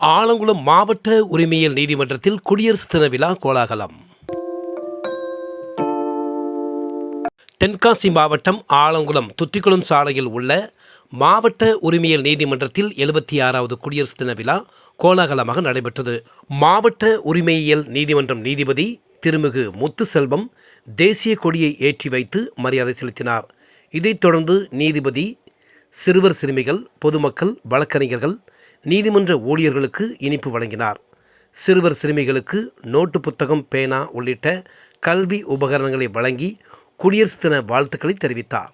ஆலங்குளம் மாவட்ட உரிமையியல் நீதிமன்றத்தில் குடியரசு தின விழா கோலாகலம். தென்காசி மாவட்டம் ஆலங்குளம் துத்திக்குளம் சாலையில் உள்ள மாவட்ட உரிமையியல் நீதிமன்றத்தில் எழுபத்தி ஆறாவது குடியரசு தின விழா கோலாகலமாக நடைபெற்றது. மாவட்ட உரிமையியல் நீதிமன்றம் நீதிபதி திருமிகு முத்துசெல்வம் தேசிய கொடியை ஏற்றி வைத்து மரியாதை செலுத்தினார். இதைத் தொடர்ந்து நீதிபதி சிறுவர் சிறுமிகள் பொதுமக்கள் வழக்கறிஞர்கள் நீதிமன்ற ஊழியர்களுக்கு இனிப்பு வழங்கினார். சிறுவர் சிறுமிகளுக்கு நோட்டு புத்தகம் பேனா உள்ளிட்ட கல்வி உபகரணங்களை வழங்கி குடியரசு தின வாழ்த்துக்களை தெரிவித்தார்.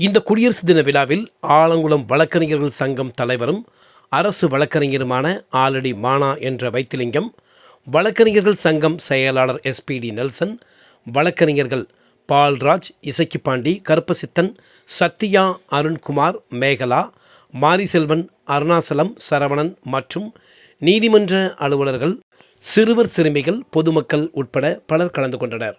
இந்த குடியரசு தின விழாவில் ஆலங்குளம் வழக்கறிஞர்கள் சங்கம் தலைவரும் அரசு வழக்கறிஞருமான ஆலடி மானா என்ற வைத்திலிங்கம் வழக்கறிஞர்கள் சங்கம் செயலாளர் எஸ்பிடி நெல்சன் வழக்கறிஞர்கள் பால்ராஜ் இசக்கிப்பாண்டி கருப்பசித்தன் சத்யா அருண்குமார் மேகலா மாரிசெல்வன் அருணாசலம் சரவணன் மற்றும் நீதிமன்ற அலுவலர்கள் சிறுவர் சிறுமிகள் பொதுமக்கள் உட்பட பலர் கலந்து கொண்டனர்.